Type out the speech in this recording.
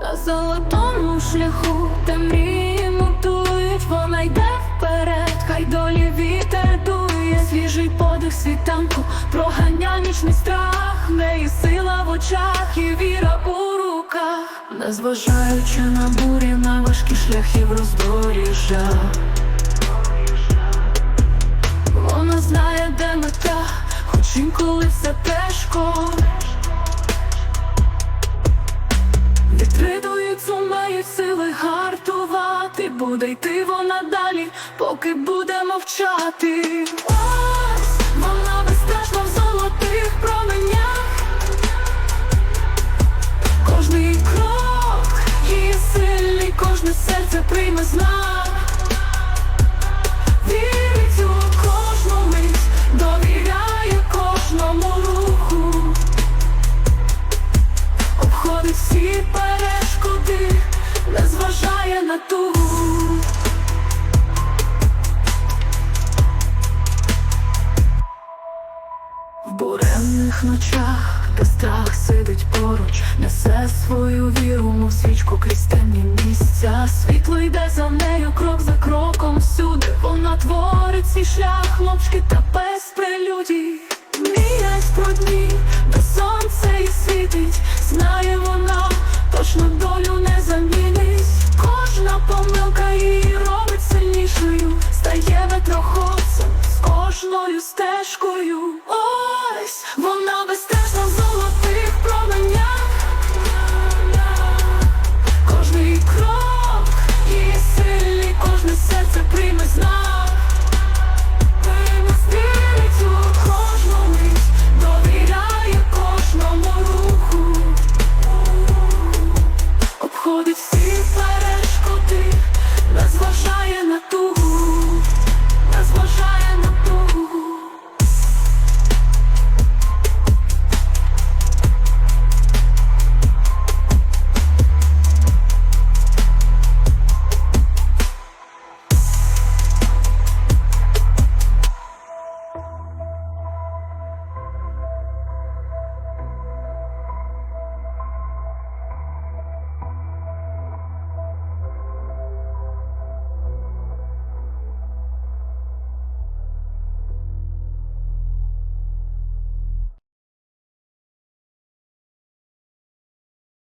На золотому шляху, де мрії мутують, вона йде вперед, хай долі вітер дує, свіжий подих світанку, проганя нічний страх, неї сила в очах і віра у руках, незважаючи на бурі, на важкі шляхи в роздоріжжя. Вона знає, де мета, хоч інколи все тежко. Сили гартувати, буде йти вона далі, поки буде мовчати. Ось вона безстрашна в золотих променях. Кожний крок її сильний, кожне серце прийме знак. Буремних ночах, де страх сидить поруч, несе свою віру, мов свічку крізь темні місця. Світло йде за нею крок за кроком всюди. Вона творить свій шлях, мовчки та без прелюдій. Мріять про дні, де сонце і світить, знає вона, точно долю не замінить. Кожна помилка її Світ всі перешкоди, нас зважає на тугу.